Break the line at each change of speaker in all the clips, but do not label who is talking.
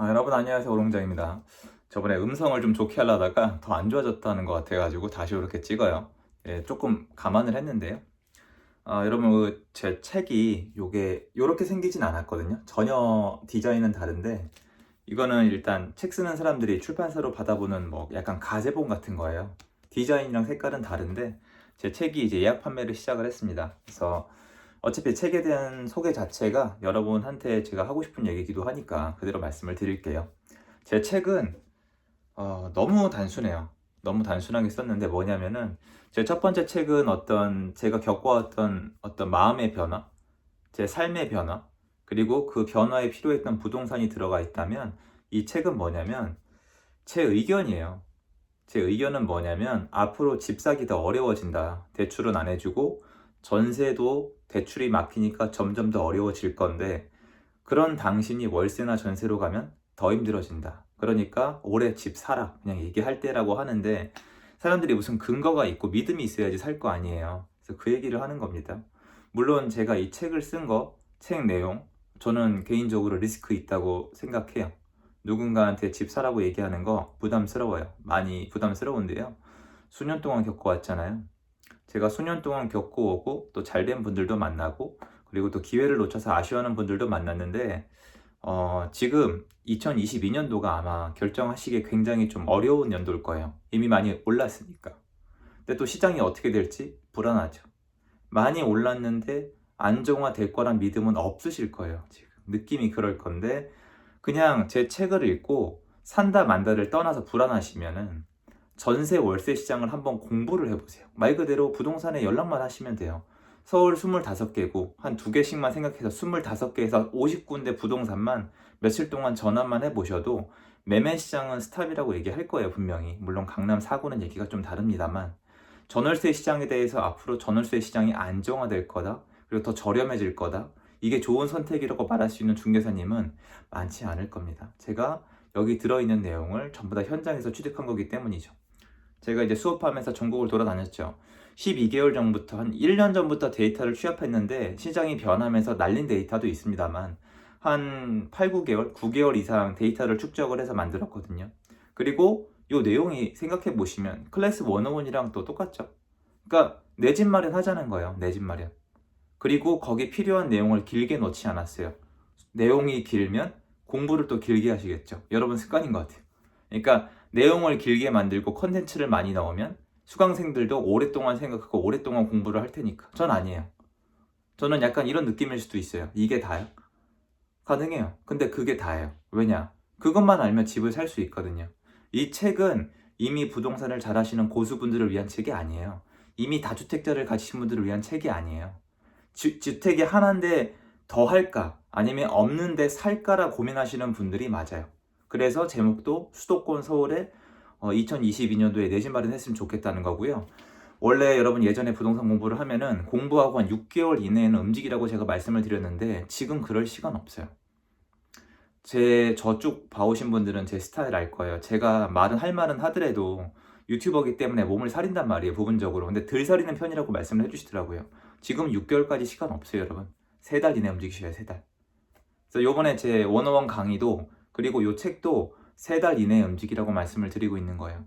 아, 여러분 안녕하세요 오롱장입니다. 저번에 음성을 좀 좋게 하려다가 더 안 좋아졌다는 것 같아 가지고 다시 이렇게 찍어요. 예, 조금 감안을 했는데요. 아, 여러분 그제 책이 요게 요렇게 생기진 않았거든요. 전혀 디자인은 다른데 이거는 일단 책 쓰는 사람들이 출판사로 받아보는 뭐 약간 가제본 같은 거예요. 디자인이랑 색깔은 다른데 제 책이 이제 예약 판매를 시작을 했습니다. 그래서 어차피 책에 대한 소개 자체가 여러분한테 제가 하고 싶은 얘기기도 하니까 그대로 말씀을 드릴게요. 제 책은 어, 너무 단순해요. 너무 단순하게 썼는데 뭐냐면은 제 첫 번째 책은 어떤 제가 겪어왔던 어떤 마음의 변화, 제 삶의 변화, 그리고 그 변화에 필요했던 부동산이 들어가 있다면 이 책은 뭐냐면 제 의견이에요. 제 의견은 뭐냐면 앞으로 집 사기 더 어려워진다. 대출은 안 해주고 전세도 대출이 막히니까 점점 더 어려워질 건데 그런 당신이 월세나 전세로 가면 더 힘들어진다. 그러니까 올해 집 사라. 그냥 얘기할 때라고 하는데 사람들이 무슨 근거가 있고 믿음이 있어야지 살 거 아니에요. 그래서 그 얘기를 하는 겁니다. 물론 제가 이 책을 쓴 거, 책 내용, 저는 개인적으로 리스크 있다고 생각해요. 누군가한테 집 사라고 얘기하는 거 부담스러워요. 많이 부담스러운데요. 수년 동안 겪어왔잖아요. 제가 수년 동안 겪어오고 또 잘된 분들도 만나고 그리고 또 기회를 놓쳐서 아쉬워하는 분들도 만났는데 어, 지금 2022년도가 아마 결정하시기에 굉장히 좀 어려운 연도일 거예요. 이미 많이 올랐으니까. 근데 또 시장이 어떻게 될지 불안하죠. 많이 올랐는데 안정화될 거란 믿음은 없으실 거예요. 지금 느낌이 그럴 건데 그냥 제 책을 읽고 산다 만다를 떠나서 불안하시면은 전세 월세 시장을 한번 공부를 해보세요. 말 그대로 부동산에 연락만 하시면 돼요. 서울 25개고 한두 개씩만 생각해서 25개에서 50군데 부동산만 며칠 동안 전화만 해보셔도 매매 시장은 스탑이라고 얘기할 거예요 분명히 물론 강남 4구는 얘기가 좀 다릅니다만 전월세 시장에 대해서 앞으로 전월세 시장이 안정화될 거다 그리고 더 저렴해질 거다 이게 좋은 선택이라고 말할 수 있는 중개사님은 많지 않을 겁니다 제가 여기 들어있는 내용을 전부 다 현장에서 취득한 거기 때문이죠 제가 이제 수업하면서 전국을 돌아다녔죠 12개월 전부터 한 1년 전부터 데이터를 취합했는데 시장이 변하면서 날린 데이터도 있습니다만 한 8, 9개월, 9개월 이상 데이터를 축적을 해서 만들었거든요. 그리고 이 내용이 생각해 보시면 클래스 101이랑 또 똑같죠. 그러니까 내 집 마련 하자는 거예요. 내 집 마련. 그리고 거기 필요한 내용을 길게 넣지 않았어요. 내용이 길면 공부를 또 길게 하시겠죠. 여러분 습관인 것 같아요. 그러니까 내용을 길게 만들고 컨텐츠를 많이 넣으면 수강생들도 오랫동안 생각하고 오랫동안 공부를 할 테니까. 전 아니에요. 저는 약간 이런 느낌일 수도 있어요. 이게 다요? 가능해요. 근데 그게 다예요. 왜냐? 그것만 알면 집을 살 수 있거든요. 이 책은 이미 부동산을 잘 하시는 고수분들을 위한 책이 아니에요. 이미 다주택자를 가지신 분들을 위한 책이 아니에요. 주, 주택이 하나인데 더 할까? 아니면 없는데 살까라 고민하시는 분들이 맞아요. 그래서 제목도 수도권 서울에 어, 2022년도에 내집 마련했으면 좋겠다는 거고요. 원래 여러분 예전에 부동산 공부를 하면은 공부하고 한 6개월 이내에는 움직이라고 제가 말씀을 드렸는데 지금 그럴 시간 없어요. 제 저쪽 봐오신 분들은 제 스타일 알 거예요. 제가 말은 할 말은 하더라도 유튜버기 때문에 몸을 사린단 말이에요, 부분적으로. 근데 덜 사리는 편이라고 말씀을 해주시더라고요. 지금 6개월까지 시간 없어요, 여러분. 세 달 이내 움직이셔야 세 달. 그래서 요번에 제 원어원 강의도 그리고 요 책도 세 달 이내에 움직이라고 말씀을 드리고 있는 거예요.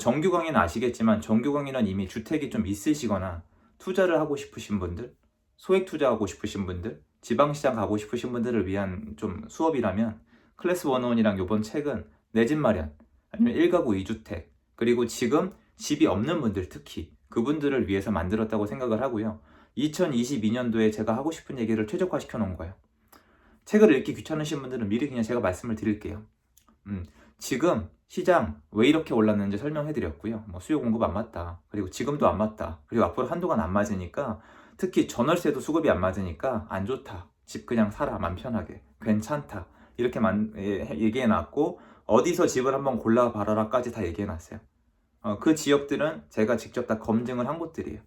정규 강의는 아시겠지만 정규 강의는 이미 주택이 좀 있으시거나 투자를 하고 싶으신 분들, 소액 투자하고 싶으신 분들, 지방시장 가고 싶으신 분들을 위한 좀 수업이라면 클래스 101이랑 요번 책은 내 집 마련, 아니면 1가구 2주택, 그리고 지금 집이 없는 분들 특히 그분들을 위해서 만들었다고 생각을 하고요. 2022년도에 제가 하고 싶은 얘기를 최적화시켜 놓은 거예요. 책을 읽기 귀찮으신 분들은 미리 그냥 제가 말씀을 드릴게요. 음, 지금 시장 왜 이렇게 올랐는지 설명해 드렸고요. 뭐 수요 공급 안 맞다. 그리고 지금도 안 맞다. 그리고 앞으로 한동안 안 맞으니까 특히 전월세도 수급이 안 맞으니까 안 좋다. 집 그냥 살아 맘 편하게. 괜찮다. 이렇게 만, 예, 얘기해 놨고 어디서 집을 한번 골라 봐라라까지 다 얘기해 놨어요. 어, 그 지역들은 제가 직접 다 검증을 한 곳들이에요.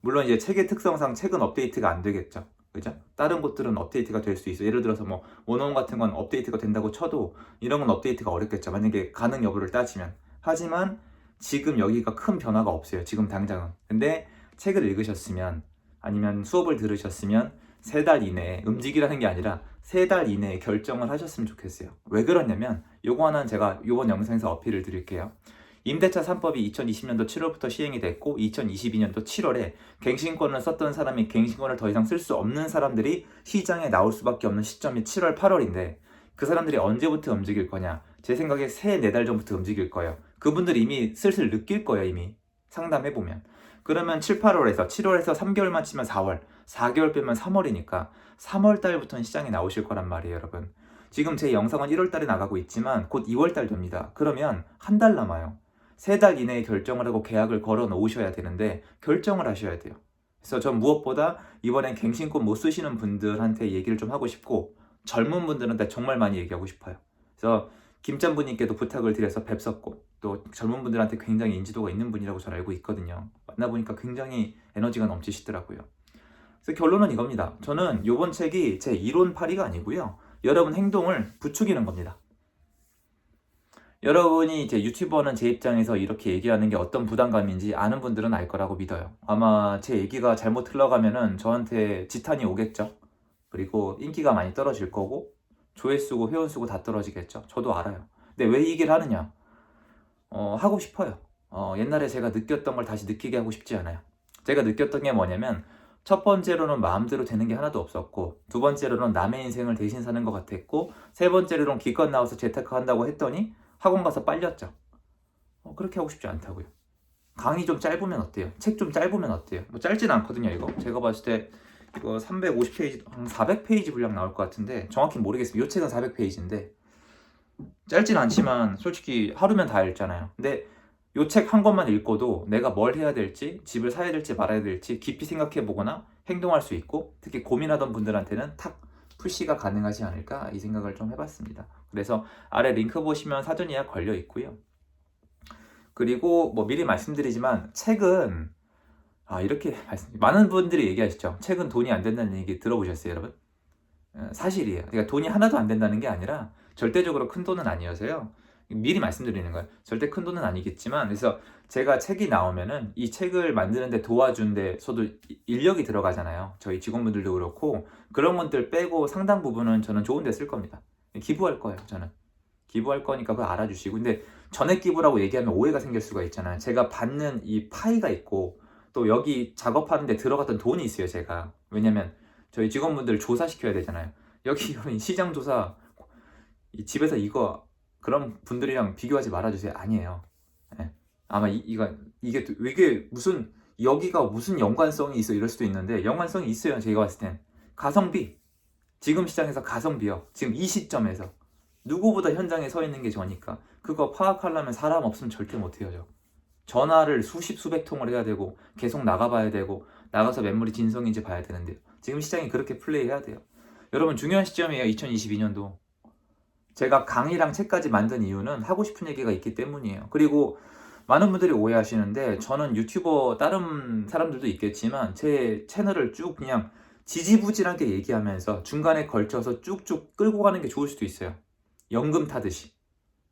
물론 이제 책의 특성상 책은 업데이트가 안 되겠죠. 그죠? 다른 곳들은 업데이트가 될 수 있어. 예를 들어서 뭐 원어원 같은 건 업데이트가 된다고 쳐도 이런 건 업데이트가 어렵겠죠. 만약에 가능 여부를 따지면. 하지만 지금 여기가 큰 변화가 없어요. 지금 당장은. 근데 책을 읽으셨으면 아니면 수업을 들으셨으면 세 달 이내에 움직이라는 게 아니라 세 달 이내에 결정을 하셨으면 좋겠어요. 왜 그러냐면 요거 하나는 제가 요번 영상에서 어필을 드릴게요. 임대차 3법이 2020년도 7월부터 시행이 됐고 2022년도 7월에 갱신권을 썼던 사람이 갱신권을 더 이상 쓸 수 없는 사람들이 시장에 나올 수밖에 없는 시점이 7월, 8월인데 그 사람들이 언제부터 움직일 거냐? 제 생각에 세네달 전부터 움직일 거예요. 그분들이 이미 슬슬 느낄 거예요, 이미. 상담해 보면. 그러면 7, 8월에서 7월에서 3개월만 치면 4월, 4개월 빼면 3월이니까 3월 달부터는 시장에 나오실 거란 말이에요, 여러분. 지금 제 영상은 1월 달에 나가고 있지만 곧 2월 달 됩니다. 그러면 한 달 남아요. 세 달 이내에 결정을 하고 계약을 걸어 놓으셔야 되는데 결정을 하셔야 돼요. 그래서 전 무엇보다 이번엔 갱신권 못 쓰시는 분들한테 얘기를 좀 하고 싶고 젊은 분들한테 정말 많이 얘기하고 싶어요. 그래서 김짬부님께도 부탁을 드려서 뵙었고 또 젊은 분들한테 굉장히 인지도가 있는 분이라고 잘 알고 있거든요. 만나보니까 굉장히 에너지가 넘치시더라고요. 그래서 결론은 이겁니다. 저는 이번 책이 제 이론 파리가 아니고요. 여러분 행동을 부추기는 겁니다. 여러분이 이제 유튜버는 제 입장에서 이렇게 얘기하는 게 어떤 부담감인지 아는 분들은 알 거라고 믿어요. 아마 제 얘기가 잘못 흘러가면은 저한테 지탄이 오겠죠. 그리고 인기가 많이 떨어질 거고 조회수고 회원수고 다 떨어지겠죠. 저도 알아요. 근데 왜 이 얘기를 하느냐? 어, 하고 싶어요. 어, 옛날에 제가 느꼈던 걸 다시 느끼게 하고 싶지 않아요. 제가 느꼈던 게 뭐냐면 첫 번째로는 마음대로 되는 게 하나도 없었고 두 번째로는 남의 인생을 대신 사는 것 같았고 세 번째로는 기껏 나와서 재테크한다고 했더니 학원 가서 빨렸죠. 어, 그렇게 하고 싶지 않다고요. 강의 좀 짧으면 어때요? 책 좀 짧으면 어때요? 뭐 짧진 않거든요, 이거. 제가 봤을 때 이거 350페이지, 한 400페이지 분량 나올 것 같은데 정확히 모르겠습니다. 이 책은 400페이지인데 짧진 않지만 솔직히 하루면 다 읽잖아요. 근데 이 책 한 권만 읽고도 내가 뭘 해야 될지, 집을 사야 될지 말아야 될지 깊이 생각해 보거나 행동할 수 있고 특히 고민하던 분들한테는 탁 푸시가 가능하지 않을까 이 생각을 좀 해봤습니다. 그래서 아래 링크 보시면 사전 예약 걸려 있고요. 그리고 뭐 미리 말씀드리지만 책은 아 이렇게 말씀 많은 분들이 얘기하시죠. 책은 돈이 안 된다는 얘기 들어보셨어요, 여러분? 어, 사실이에요. 그러니까 돈이 하나도 안 된다는 게 아니라 절대적으로 큰 돈은 아니어서요. 미리 말씀드리는 거예요. 절대 큰 돈은 아니겠지만 그래서 제가 책이 나오면은 이 책을 만드는데 도와준 데서도 인력이 들어가잖아요. 저희 직원분들도 그렇고 그런 분들 빼고 상당 부분은 저는 좋은 데 쓸 겁니다. 기부할 거예요, 저는. 기부할 거니까 그걸 알아주시고. 근데 전액 기부라고 얘기하면 오해가 생길 수가 있잖아요. 제가 받는 이 파이가 있고 또 여기 작업하는데 들어갔던 돈이 있어요, 제가. 왜냐면 저희 직원분들 조사시켜야 되잖아요. 여기 시장 조사 집에서 이거 그런 분들이랑 비교하지 말아주세요. 아니에요. 네. 아마 이, 이거 이게 이게 무슨 여기가 무슨 연관성이 있어 이럴 수도 있는데 연관성이 있어요. 제가 봤을 땐 가성비 지금 시장에서 가성비요. 지금 이 시점에서 누구보다 현장에 서 있는 게 저니까 그거 파악하려면 사람 없으면 절대 못 해요. 저. 전화를 수십 수백 통을 해야 되고 계속 나가봐야 되고 나가서 매물이 진성인지 봐야 되는데요. 지금 시장이 그렇게 플레이해야 돼요. 여러분 중요한 시점이에요. 2022년도. 제가 강의랑 책까지 만든 이유는 하고 싶은 얘기가 있기 때문이에요. 그리고 많은 분들이 오해하시는데 저는 유튜버 다른 사람들도 있겠지만 제 채널을 쭉 그냥 지지부진하게 얘기하면서 중간에 걸쳐서 쭉쭉 끌고 가는 게 좋을 수도 있어요. 연금 타듯이.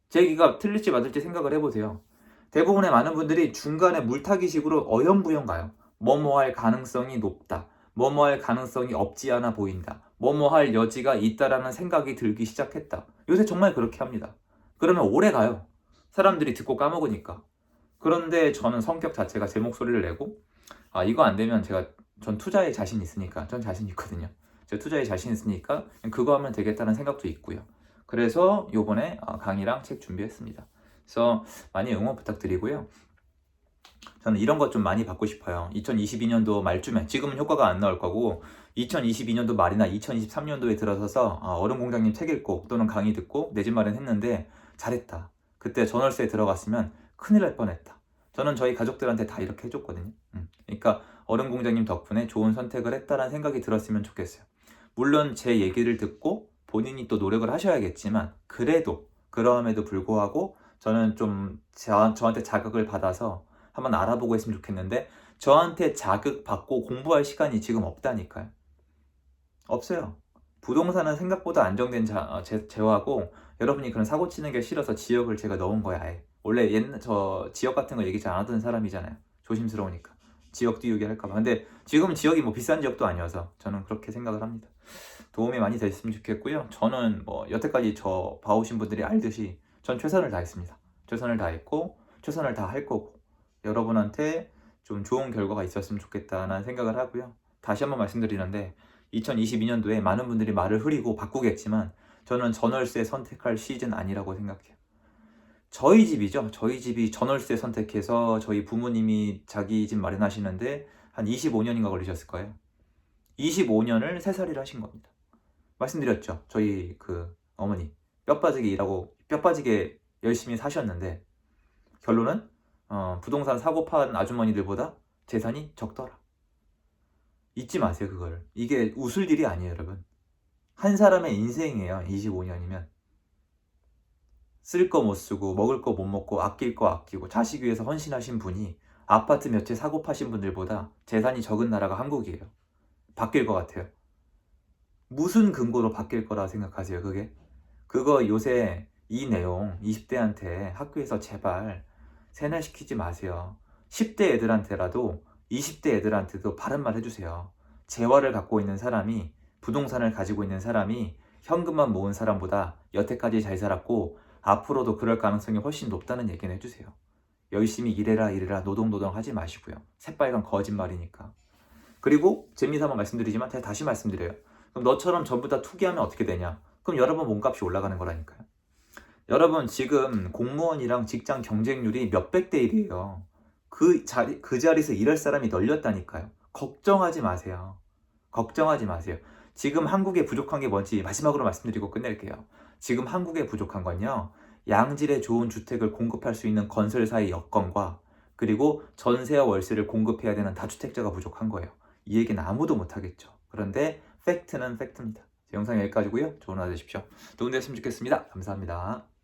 제 얘기가 틀릴지 맞을지 생각을 해보세요. 대부분의 많은 분들이 중간에 물타기식으로 어영부영 가요. 뭐뭐 할 가능성이 높다. 뭐뭐 할 가능성이 없지 않아 보인다. 뭐뭐 할 여지가 있다라는 생각이 들기 시작했다. 요새 정말 그렇게 합니다. 그러면 오래 가요. 사람들이 듣고 까먹으니까. 그런데 저는 성격 자체가 제 목소리를 내고 아 이거 안 되면 제가 전 투자에 자신 있으니까 전 자신 있거든요. 제가 투자에 자신 있으니까 그거 하면 되겠다는 생각도 있고요. 그래서 요번에 아, 강의랑 책 준비했습니다. 그래서 많이 응원 부탁드리고요. 저는 이런 것 좀 많이 받고 싶어요. 2022년도 말쯤에 지금은 효과가 안 나올 거고 2022년도 말이나 2023년도에 들어서서 아, 얼음 공장님 책 읽고 또는 강의 듣고 내 집 마련했는데 잘했다. 그때 전월세에 들어갔으면 큰일 날 뻔했다. 저는 저희 가족들한테 다 이렇게 해줬거든요. 음. 그러니까 얼음 공장님 덕분에 좋은 선택을 했다라는 생각이 들었으면 좋겠어요. 물론 제 얘기를 듣고 본인이 또 노력을 하셔야겠지만 그래도 그러함에도 불구하고 저는 좀 저, 저한테 자극을 받아서 한번 알아보고 했으면 좋겠는데 저한테 자극 받고 공부할 시간이 지금 없다니까요. 없어요. 부동산은 생각보다 안정된 자, 어, 제, 제화고 여러분이 그런 사고 치는 게 싫어서 지역을 제가 넣은 거야. 아예. 원래 옛날 저 지역 같은 거 얘기 잘 안 하던 사람이잖아요. 조심스러우니까. 지역 띄우기 할까봐. 근데 지금 지역이 뭐 비싼 지역도 아니어서 저는 그렇게 생각을 합니다. 도움이 많이 됐으면 좋겠고요. 저는 뭐 여태까지 저 봐오신 분들이 알듯이 전 최선을 다했습니다. 최선을 다했고 최선을 다 할 거고 여러분한테 좀 좋은 결과가 있었으면 좋겠다는 생각을 하고요. 다시 한번 말씀드리는데 2022년도에 많은 분들이 말을 흐리고 바꾸겠지만 저는 전월세 선택할 시즌 아니라고 생각해요. 저희 집이죠. 저희 집이 전월세 선택해서 저희 부모님이 자기 집 마련하시는데 한 25년인가 걸리셨을 거예요. 25년을 새살이를 하신 겁니다. 말씀드렸죠. 저희 그 어머니 뼈 빠지게 일하고 뼈 빠지게 열심히 사셨는데 결론은 어, 부동산 사고 판 아주머니들보다 재산이 적더라. 잊지 마세요 그걸. 이게 웃을 일이 아니에요 여러분. 한 사람의 인생이에요 25년이면. 쓸 거 못 쓰고 먹을 거 못 먹고 아낄 거 아끼고 자식 위해서 헌신하신 분이 아파트 몇 채 사고 파신 분들보다 재산이 적은 나라가 한국이에요. 바뀔 것 같아요. 무슨 근거로 바뀔 거라 생각하세요, 그게? 그거 요새 이 내용 20대한테 학교에서 제발 세뇌시키지 마세요. 10대 애들한테라도 20대 애들한테도 바른 말 해주세요. 재화를 갖고 있는 사람이 부동산을 가지고 있는 사람이 현금만 모은 사람보다 여태까지 잘 살았고 앞으로도 그럴 가능성이 훨씬 높다는 얘기는 해주세요. 열심히 일해라 일해라 노동노동 하지 마시고요. 새빨간 거짓말이니까. 그리고 재미삼아 말씀드리지만 다- 다시 말씀드려요. 그럼 너처럼 전부 다 투기하면 어떻게 되냐? 그럼 여러분 몸값이 올라가는 거라니까요. 여러분 지금 공무원이랑 직장 경쟁률이 몇백 대 1이에요. 그 자리 그 자리에서 일할 사람이 널렸다니까요. 걱정하지 마세요. 걱정하지 마세요. 지금 한국에 부족한 게 뭔지 마지막으로 말씀드리고 끝낼게요. 지금 한국에 부족한 건요. 양질의 좋은 주택을 공급할 수 있는 건설사의 여건과 그리고 전세와 월세를 공급해야 되는 다주택자가 부족한 거예요. 이 얘기는 아무도 못하겠죠. 그런데 팩트는 팩트입니다. 제 영상 여기까지고요. 좋은 하루 되십시오. 도움 되셨으면 좋겠습니다. 감사합니다.